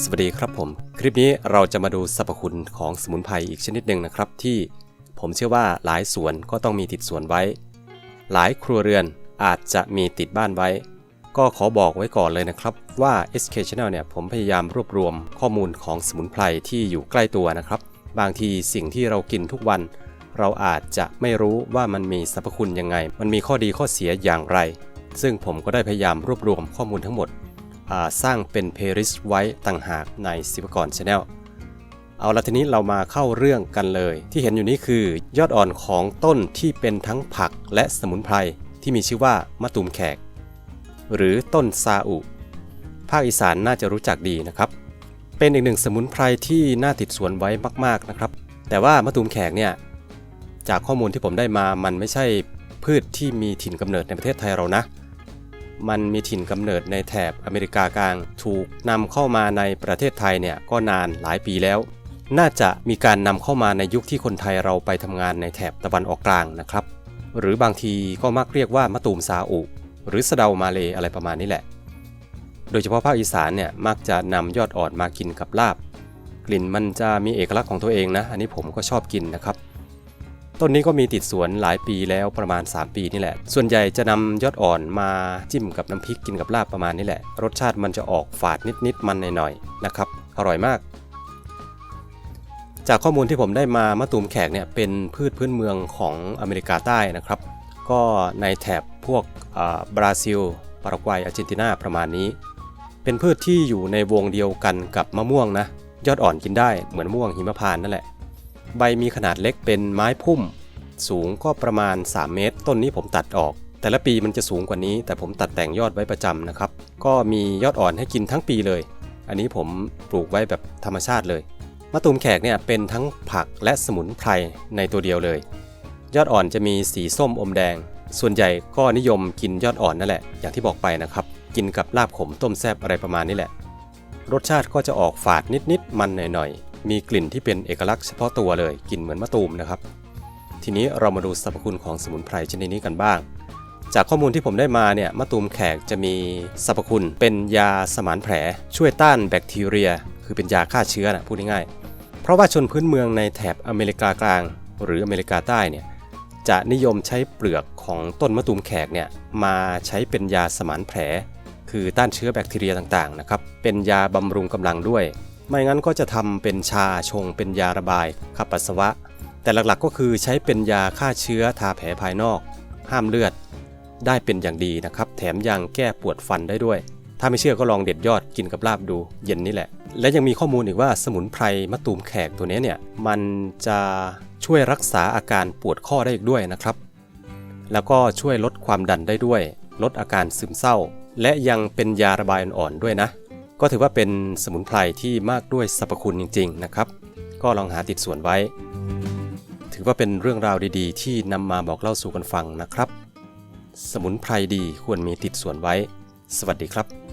สวัสดีครับผม คลิปนี้เราจะมาดูสรรพคุณของสมุนไพรอีกชนิดหนึ่งนะครับ ที่ผมเชื่อว่าหลายสวนก็ต้องมีติดสวนไว้ หลายครัวเรือนอาจจะมีติดบ้านไว้ ก็ขอบอกไว้ก่อนเลยนะครับว่า SK Channel เนี่ยผมพยายามรวบรวมข้อมูลของสมุนไพรที่อยู่ใกล้ตัวนะครับ บางทีสิ่งที่เรากินทุกวัน เราอาจจะไม่รู้ว่ามันมีสรรพคุณยังไง มันมีข้อดีข้อเสียอย่างไร ซึ่งผมก็ได้พยายามรวบรวมข้อมูลทั้งหมด สร้างเป็นเพลย์ลิสต์ไว้ต่างหากในศิวกรชาแนลเอาละทีนี้เรามาเข้าเรื่องกันเลย ที่เห็นอยู่นี้คือยอดอ่อนของต้นที่เป็นทั้งผักและสมุนไพรที่มีชื่อว่ามะตูมแขก หรือต้นซาอุ ภาคอีสานน่าจะรู้จักดีนะครับ เป็นอีกหนึ่งสมุนไพรที่น่าติดสวนไว้มากๆนะครับ แต่ว่ามะตูมแขกเนี่ยจากข้อมูลที่ผมได้มามันไม่ใช่พืชที่มีถิ่นกำเนิดในประเทศไทยเรานะ มันมีถิ่นกำเนิดในแถบอเมริกากลาง ถูกนำเข้ามาในประเทศไทยเนี่ยก็นานหลายปีแล้ว น่าจะมีการนำเข้ามาในยุคที่คนไทยเราไปทำงานในแถบตะวันออกกลางนะครับ หรือบางทีก็มักเรียกว่ามะตูมซาอุ หรือสะเดามาเลอะไรประมาณนี้แหละ โดยเฉพาะภาคอีสานเนี่ยมักจะนำยอดอ่อนมากินกับลาบ กลิ่นมันจะมีเอกลักษณ์ของตัวเองนะ อันนี้ผมก็ชอบกินนะครับ ต้นนี้ก็มีติดสวนหลายปีแล้วประมาณ 3 ปีนี่แหละ ส่วนใหญ่จะนำยอดอ่อนมาจิ้มกับน้ำพริกกินกับลาบประมาณนี้แหละ รสชาติมันจะออกฝาดนิดๆมันหน่อยๆนะครับ อร่อยมาก จากข้อมูลที่ผมได้มามะตูมแขกเนี่ยเป็นพืชพื้นเมืองของอเมริกาใต้นะครับ ก็ในแถบพวกอ่าบราซิลปารากวัยอาร์เจนตินาประมาณนี้ เป็นพืชที่อยู่ในวงเดียวกันกับมะม่วงนะยอดอ่อนกินได้เหมือนม่วงหิมพานนั่นแหละ ใบมีขนาดเล็กเป็นไม้พุ่ม สูงก็ประมาณ 3 เมตร ต้นนี้ผมตัดออก แต่ละปีมันจะสูงกว่านี้ แต่ผมตัดแต่งยอดไว้ประจำนะครับ ก็มียอดอ่อนให้กินทั้งปีเลย อันนี้ผมปลูกไว้แบบธรรมชาติเลยมะตูมแขกเนี่ยเป็นทั้งผักและสมุนไพรในตัวเดียวเลย ยอดอ่อนจะมีสีส้มอมแดง ส่วนใหญ่ก็นิยมกินยอดอ่อนนั่นแหละ อย่างที่บอกไปนะครับ กินกับลาบขมต้มแซบอะไรประมาณนี้แหละ รสชาติก็จะออกฝาดนิดๆมันหน่อยๆ มีกลิ่นที่เป็นเอกลักษณ์เฉพาะตัวเลยกลิ่นเหมือนมะตูมนะครับ ทีนี้เรามาดูสรรพคุณของสมุนไพรชนิดนี้กันบ้าง จากข้อมูลที่ผมได้มาเนี่ยมะตูมแขกจะมีสรรพคุณเป็นยาสมานแผล ช่วยต้านแบคทีเรีย คือเป็นยาฆ่าเชื้อนะพูดง่ายๆเพราะว่าชนพื้นเมืองในแถบอเมริกากลาง หรืออเมริกาใต้เนี่ยจะนิยมใช้เปลือกของต้นมะตูมแขกเนี่ยมาใช้เป็นยาสมานแผล คือต้านเชื้อแบคทีเรียต่างๆนะครับเป็นยาบำรุงกำลังด้วย ไม่งั้นก็จะทำเป็นชาชงเป็นยาระบายขับปัสสาวะ แต่หลักๆก็คือใช้เป็นยาฆ่าเชื้อทาแผลภายนอก ห้ามเลือด ได้เป็นอย่างดีนะครับ แถมยังแก้ปวดฟันได้ด้วย ถ้าไม่เชื่อก็ลองเด็ดยอดกินกับลาบดู เย็นนี่แหละ และยังมีข้อมูลอีกว่าสมุนไพรมะตูมแขกตัวนี้เนี่ยมันจะช่วยรักษาอาการปวดข้อได้อีกด้วยนะครับ แล้วก็ช่วยลดความดันได้ด้วย ลดอาการซึมเศร้า และยังเป็นยาระบายอ่อนๆด้วยนะ ก็ถือว่าเป็นสมุนไพรที่มากด้วยสรรพคุณจริง ๆ นะครับ ก็ลองหาติดส่วนไว้ ถือว่าเป็นเรื่องราวดีๆ ที่นำมาบอกเล่าสู่กันฟังนะครับ สมุนไพรดีควรมีติดส่วนไว้ สวัสดีครับ